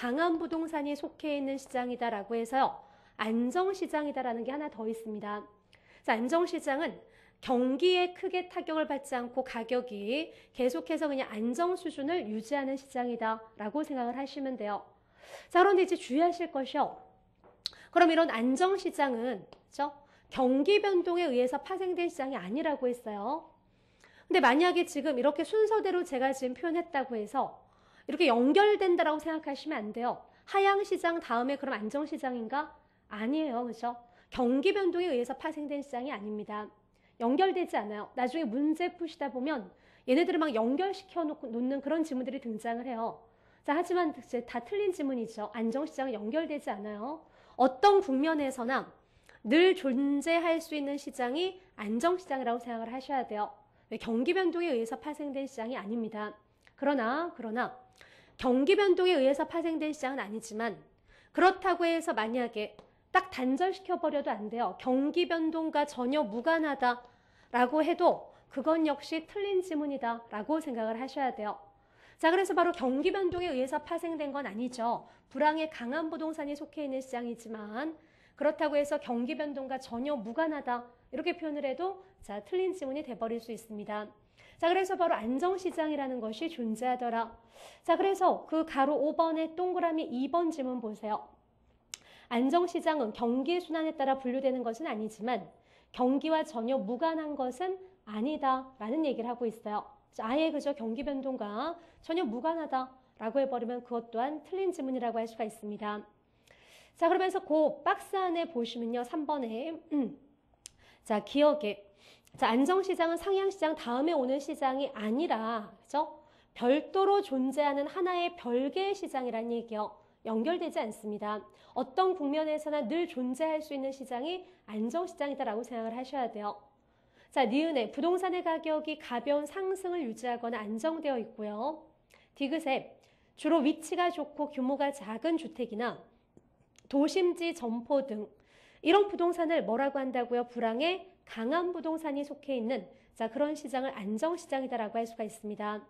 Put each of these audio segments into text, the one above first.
강한 부동산이 속해 있는 시장이다라고 해서요. 안정시장이다라는 게 하나 더 있습니다. 자, 안정시장은 경기에 크게 타격을 받지 않고 가격이 계속해서 그냥 안정 수준을 유지하는 시장이다라고 생각을 하시면 돼요. 자, 그런데 이제 주의하실 것이요. 그럼 이런 안정 시장은 그죠? 경기 변동에 의해서 파생된 시장이 아니라고 했어요. 근데 만약에 지금 이렇게 순서대로 제가 지금 표현했다고 해서 이렇게 연결된다라고 생각하시면 안 돼요. 하향시장 다음에 그럼 안정시장인가? 아니에요. 그죠? 경기 변동에 의해서 파생된 시장이 아닙니다. 연결되지 않아요. 나중에 문제 푸시다 보면 얘네들을 막 연결시켜 놓는 그런 지문들이 등장을 해요. 자, 하지만 이제 다 틀린 지문이죠. 안정시장은 연결되지 않아요. 어떤 국면에서나 늘 존재할 수 있는 시장이 안정시장이라고 생각을 하셔야 돼요. 경기 변동에 의해서 파생된 시장이 아닙니다. 그러나, 그러나, 경기 변동에 의해서 파생된 시장은 아니지만, 그렇다고 해서 만약에 딱 단절시켜 버려도 안 돼요. 경기 변동과 전혀 무관하다라고 해도 그건 역시 틀린 지문이다라고 생각을 하셔야 돼요. 자, 그래서 바로 경기 변동에 의해서 파생된 건 아니죠. 불황에 강한 부동산이 속해 있는 시장이지만 그렇다고 해서 경기 변동과 전혀 무관하다 이렇게 표현을 해도 자, 틀린 지문이 돼버릴 수 있습니다. 자, 그래서 바로 안정시장이라는 것이 존재하더라. 자, 그래서 그 가로 5번의 동그라미 2번 지문 보세요. 안정시장은 경기 순환에 따라 분류되는 것은 아니지만 경기와 전혀 무관한 것은 아니다라는 얘기를 하고 있어요. 아예 그저 경기 변동과 전혀 무관하다라고 해버리면 그것 또한 틀린 지문이라고 할 수가 있습니다. 자 그러면서 그 박스 안에 보시면요. 3번에 음. 자 기억에 자 안정시장은 상향시장 다음에 오는 시장이 아니라 그죠? 별도로 존재하는 하나의 별개의 시장이란 얘기요. 연결되지 않습니다. 어떤 국면에서나 늘 존재할 수 있는 시장이 안정시장이다라고 생각을 하셔야 돼요. 자, 니은의 부동산의 가격이 가벼운 상승을 유지하거나 안정되어 있고요. 디귿에 주로 위치가 좋고 규모가 작은 주택이나 도심지 점포 등 이런 부동산을 뭐라고 한다고요? 불황에 강한 부동산이 속해 있는 자 그런 시장을 안정시장이다라고 할 수가 있습니다.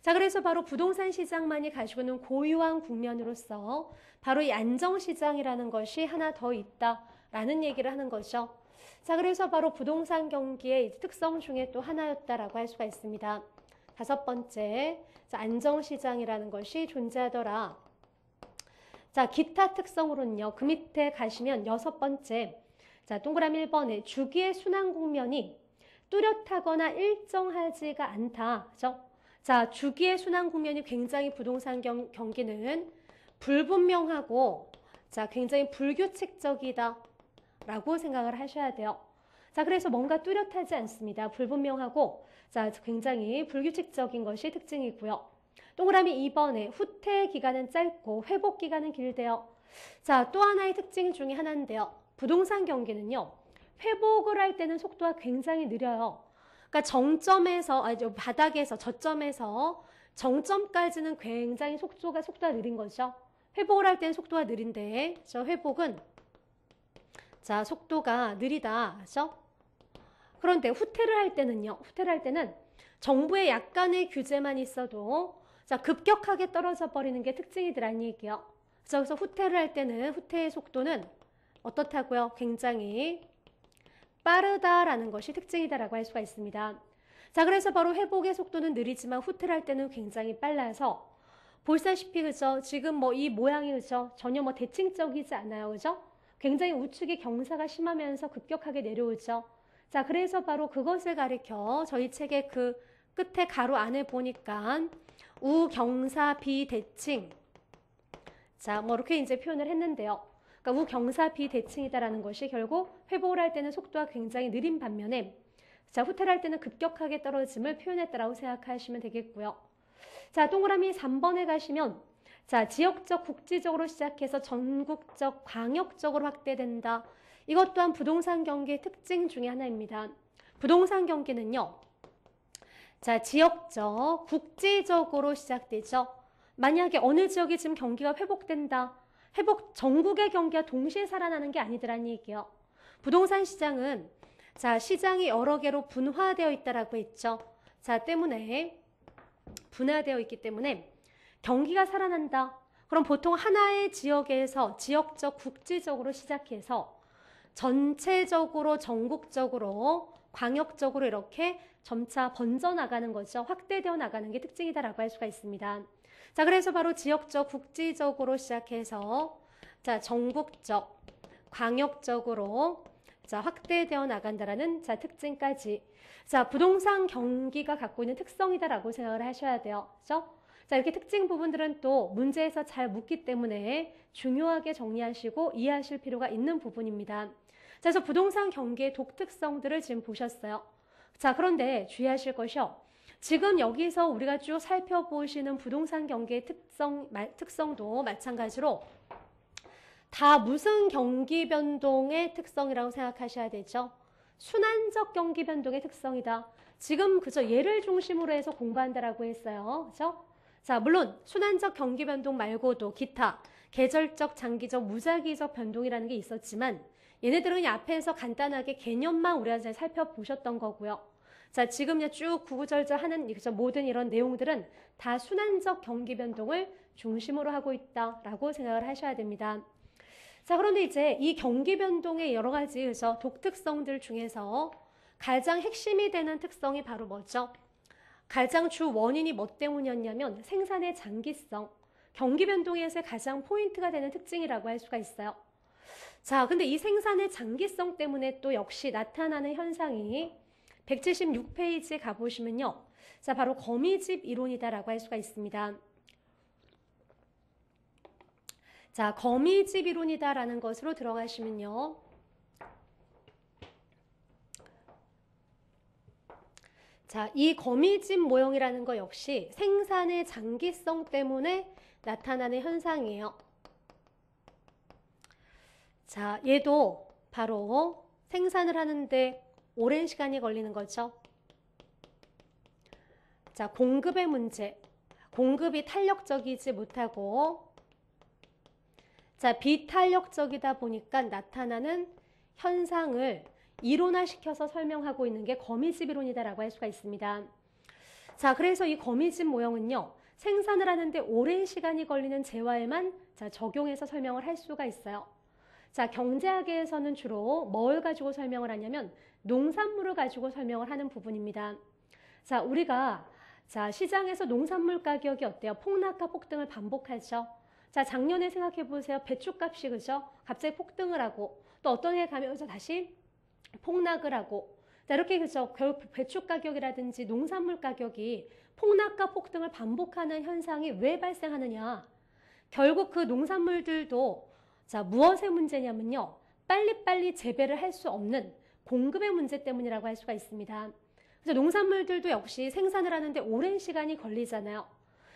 자, 그래서 바로 부동산 시장만이 가지고 있는 고유한 국면으로서 바로 이 안정시장이라는 것이 하나 더 있다라는 얘기를 하는 거죠. 자, 그래서 바로 부동산 경기의 특성 중에 또 하나였다라고 할 수가 있습니다. 다섯 번째, 자, 안정시장이라는 것이 존재하더라. 자, 기타 특성으로는요, 그 밑에 가시면 여섯 번째, 자, 동그라미 1번에 주기의 순환 국면이 뚜렷하거나 일정하지가 않다. 그죠? 자, 주기의 순환 국면이 굉장히 부동산 경, 경기는 불분명하고 자, 굉장히 불규칙적이다 라고 생각을 하셔야 돼요. 자, 그래서 뭔가 뚜렷하지 않습니다. 불분명하고 자, 굉장히 불규칙적인 것이 특징이고요. 동그라미 2번에 후퇴 기간은 짧고 회복 기간은 길대요. 자, 또 하나의 특징 중에 하나인데요. 부동산 경기는요. 회복을 할 때는 속도가 굉장히 느려요. 그러니까 정점에서 아니 바닥에서 저점에서 정점까지는 굉장히 속도가 속도가 느린 거죠. 회복을 할 때는 속도가 느린데 저 회복은 자 속도가 느리다 그죠? 그런데 후퇴를 할 때는요. 후퇴를 할 때는 정부의 약간의 규제만 있어도 자 급격하게 떨어져 버리는 게 특징이더란 얘기요. 그래서 후퇴를 할 때는 후퇴의 속도는 어떻다고요? 굉장히 빠르다라는 것이 특징이다라고 할 수가 있습니다. 자, 그래서 바로 회복의 속도는 느리지만 후퇴를 할 때는 굉장히 빨라서 보시다시피 그죠? 지금 뭐 이 모양이 그죠? 전혀 뭐 대칭적이지 않아요. 그죠? 굉장히 우측의 경사가 심하면서 급격하게 내려오죠. 자, 그래서 바로 그것을 가리켜 저희 책의 그 끝에 가로 안에 보니까 우경사 비대칭 자, 뭐 이렇게 이제 표현을 했는데요. 그러니까 우경사 비대칭이다라는 것이 결국 회복을 할 때는 속도가 굉장히 느린 반면에 자, 후퇴를 할 때는 급격하게 떨어짐을 표현했다라고 생각하시면 되겠고요. 자, 동그라미 3번에 가시면 자, 지역적, 국지적으로 시작해서 전국적, 광역적으로 확대된다. 이것 또한 부동산 경기의 특징 중의 하나입니다. 부동산 경기는요. 자, 지역적, 국지적으로 시작되죠. 만약에 어느 지역이 지금 경기가 회복된다. 회복 전국의 경기가 동시에 살아나는 게 아니더란 얘기예요. 부동산 시장은 자 시장이 여러 개로 분화되어 있다라고 했죠. 자 때문에 분화되어 있기 때문에 경기가 살아난다. 그럼 보통 하나의 지역에서 지역적 국지적으로 시작해서 전체적으로 전국적으로 광역적으로 이렇게 점차 번져나가는 거죠. 확대되어 나가는 게 특징이다라고 할 수가 있습니다. 자, 그래서 바로 지역적, 국지적으로 시작해서 자, 전국적, 광역적으로 자, 확대되어 나간다라는 자, 특징까지 자, 부동산 경기가 갖고 있는 특성이다라고 생각을 하셔야 돼요. 그죠? 자, 이렇게 특징 부분들은 또 문제에서 잘 묻기 때문에 중요하게 정리하시고 이해하실 필요가 있는 부분입니다. 자, 그래서 부동산 경기의 독특성들을 지금 보셨어요. 자, 그런데 주의하실 것이요. 지금 여기서 우리가 쭉 살펴보시는 부동산 경기의 특성, 마, 특성도 마찬가지로 다 무슨 경기 변동의 특성이라고 생각하셔야 되죠? 순환적 경기 변동의 특성이다. 지금 그저 예를 중심으로 해서 공부한다라고 했어요. 그죠? 자, 물론 순환적 경기 변동 말고도 기타 계절적, 장기적, 무작위적 변동이라는 게 있었지만 얘네들은 앞에서 간단하게 개념만 우리가 잘 살펴보셨던 거고요. 자, 지금 쭉 구구절절 하는 모든 이런 내용들은 다 순환적 경기 변동을 중심으로 하고 있다라고 생각을 하셔야 됩니다. 자, 그런데 이제 이 경기 변동의 여러 가지 그래서 독특성들 중에서 가장 핵심이 되는 특성이 바로 뭐죠? 가장 주 원인이 뭐 때문이었냐면 생산의 장기성, 경기 변동에서 가장 포인트가 되는 특징이라고 할 수가 있어요. 자, 근데 이 생산의 장기성 때문에 또 역시 나타나는 현상이 176페이지에 가보시면요. 자, 바로 거미집 이론이다라고 할 수가 있습니다. 자, 거미집 이론이다라는 것으로 들어가시면요. 자, 이 거미집 모형이라는 거 역시 생산의 장기성 때문에 나타나는 현상이에요. 자, 얘도 바로 생산을 하는데 오랜 시간이 걸리는 거죠. 자, 공급의 문제. 공급이 탄력적이지 못하고 자, 비탄력적이다 보니까 나타나는 현상을 이론화시켜서 설명하고 있는 게 거미집 이론이다라고 할 수가 있습니다. 자, 그래서 이 거미집 모형은요. 생산을 하는데 오랜 시간이 걸리는 재화에만 자, 적용해서 설명을 할 수가 있어요. 자, 경제학에서는 주로 뭘 가지고 설명을 하냐면 농산물을 가지고 설명을 하는 부분입니다. 자, 우리가 자, 시장에서 농산물 가격이 어때요? 폭락과 폭등을 반복하죠. 자, 작년에 생각해 보세요. 배추값이 그죠? 갑자기 폭등을 하고 또 어떤 해 가면서 다시 폭락을 하고 자, 이렇게 그죠? 결국 배추 가격이라든지 농산물 가격이 폭락과 폭등을 반복하는 현상이 왜 발생하느냐? 결국 그 농산물들도 자, 무엇의 문제냐면요. 빨리빨리 재배를 할 수 없는 공급의 문제 때문이라고 할 수가 있습니다. 그래서 농산물들도 역시 생산을 하는데 오랜 시간이 걸리잖아요.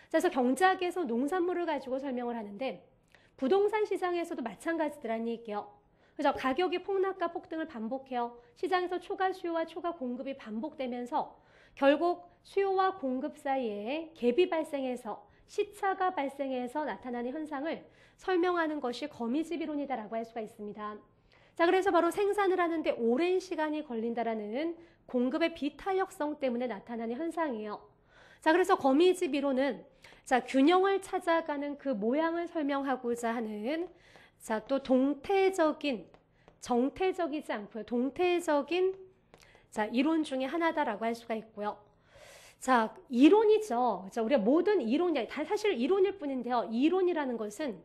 그래서 경제학에서 농산물을 가지고 설명을 하는데 부동산 시장에서도 마찬가지더란 얘기예요. 그래서 가격이 폭락과 폭등을 반복해요. 시장에서 초과 수요와 초과 공급이 반복되면서 결국 수요와 공급 사이에 갭이 발생해서 시차가 발생해서 나타나는 현상을 설명하는 것이 거미집 이론이다라고 할 수가 있습니다. 자, 그래서 바로 생산을 하는데 오랜 시간이 걸린다라는 공급의 비탄력성 때문에 나타나는 현상이에요. 자, 그래서 거미집 이론은 자, 균형을 찾아가는 그 모양을 설명하고자 하는 자, 또 동태적인 정태적이지 않고요. 동태적인 자, 이론 중에 하나다라고 할 수가 있고요. 자, 이론이죠. 자, 우리가 모든 이론이 다 사실 이론일 뿐인데요. 이론이라는 것은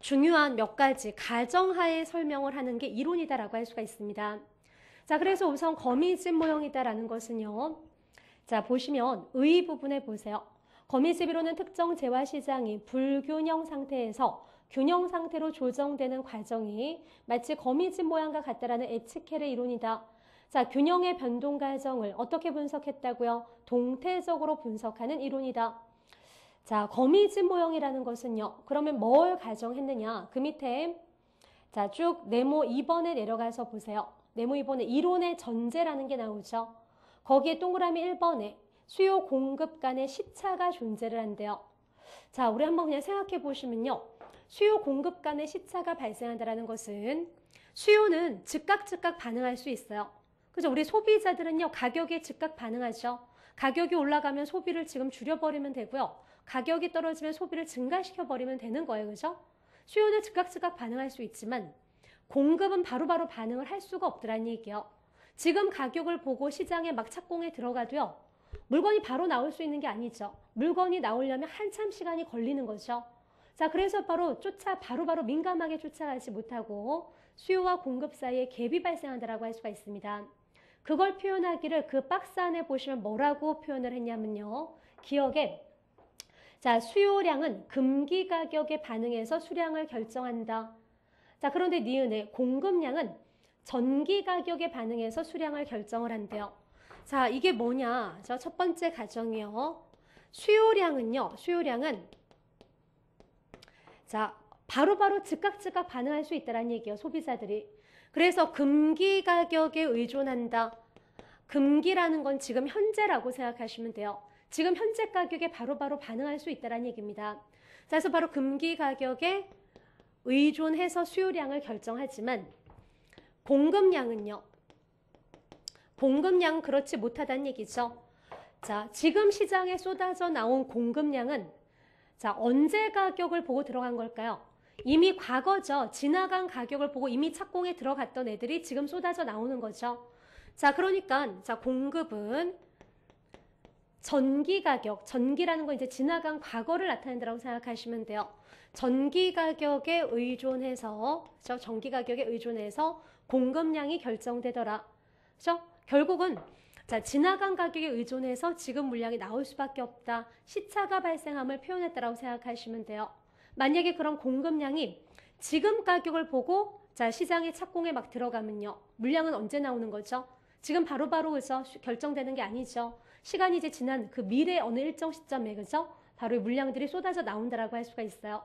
중요한 몇 가지 가정하에 설명을 하는 게 이론이다라고 할 수가 있습니다. 자, 그래서 우선 거미집 모형이다라는 것은요. 자, 보시면 의 부분에 보세요. 거미집 이론은 특정 재화 시장이 불균형 상태에서 균형 상태로 조정되는 과정이 마치 거미집 모양과 같다라는 에치켈의 이론이다. 자, 균형의 변동 과정을 어떻게 분석했다고요? 동태적으로 분석하는 이론이다. 자, 거미집 모형이라는 것은요. 그러면 뭘 가정했느냐? 그 밑에 자, 쭉 네모 2번에 내려가서 보세요. 네모 2번에 이론의 전제라는 게 나오죠. 거기에 동그라미 1번에 수요 공급 간의 시차가 존재를 한대요. 자, 우리 한번 그냥 생각해 보시면요. 수요 공급 간의 시차가 발생한다는 것은 수요는 즉각 즉각 반응할 수 있어요. 그죠? 우리 소비자들은요, 가격에 즉각 반응하죠. 가격이 올라가면 소비를 지금 줄여버리면 되고요. 가격이 떨어지면 소비를 증가시켜 버리면 되는 거예요. 그죠? 수요는 즉각 즉각 반응할 수 있지만 공급은 바로바로 반응을 할 수가 없더란 얘기요. 지금 가격을 보고 시장에 막 착공에 들어가도요. 물건이 바로 나올 수 있는 게 아니죠. 물건이 나오려면 한참 시간이 걸리는 거죠. 자, 그래서 바로 쫓아 바로바로 민감하게 쫓아가지 못하고 수요와 공급 사이에 갭이 발생한다라고 할 수가 있습니다. 그걸 표현하기를 그 박스 안에 보시면 뭐라고 표현을 했냐면요. 기억에 자, 수요량은 금기 가격에 반응해서 수량을 결정한다. 자, 그런데 니은의 공급량은 전기 가격에 반응해서 수량을 결정을 한대요. 자, 이게 뭐냐? 자, 첫 번째 가정이요. 수요량은요. 수요량은 자, 바로바로 즉각 즉각 반응할 수 있다는 얘기예요. 소비자들이. 그래서 금기 가격에 의존한다. 금기라는 건 지금 현재라고 생각하시면 돼요. 지금 현재 가격에 바로바로 반응할 수 있다는 얘기입니다. 자, 그래서 바로 금기 가격에 의존해서 수요량을 결정하지만 공급량은요. 공급량은 그렇지 못하다는 얘기죠. 자, 지금 시장에 쏟아져 나온 공급량은 자, 언제 가격을 보고 들어간 걸까요? 이미 과거죠. 지나간 가격을 보고 이미 착공에 들어갔던 애들이 지금 쏟아져 나오는 거죠. 자, 그러니까 자, 공급은 전기 가격, 전기라는 건 이제 지나간 과거를 나타낸다고 생각하시면 돼요. 전기 가격에 의존해서, 저 전기 가격에 의존해서 공급량이 결정되더라. 그죠? 결국은 자, 지나간 가격에 의존해서 지금 물량이 나올 수밖에 없다. 시차가 발생함을 표현했다라고 생각하시면 돼요. 만약에 그런 공급량이 지금 가격을 보고 자, 시장에 착공에 막 들어가면요. 물량은 언제 나오는 거죠? 지금 바로바로 그죠? 결정되는 게 아니죠. 시간이 이제 지난 그 미래 어느 일정 시점에 그죠? 바로 물량들이 쏟아져 나온다라고 할 수가 있어요.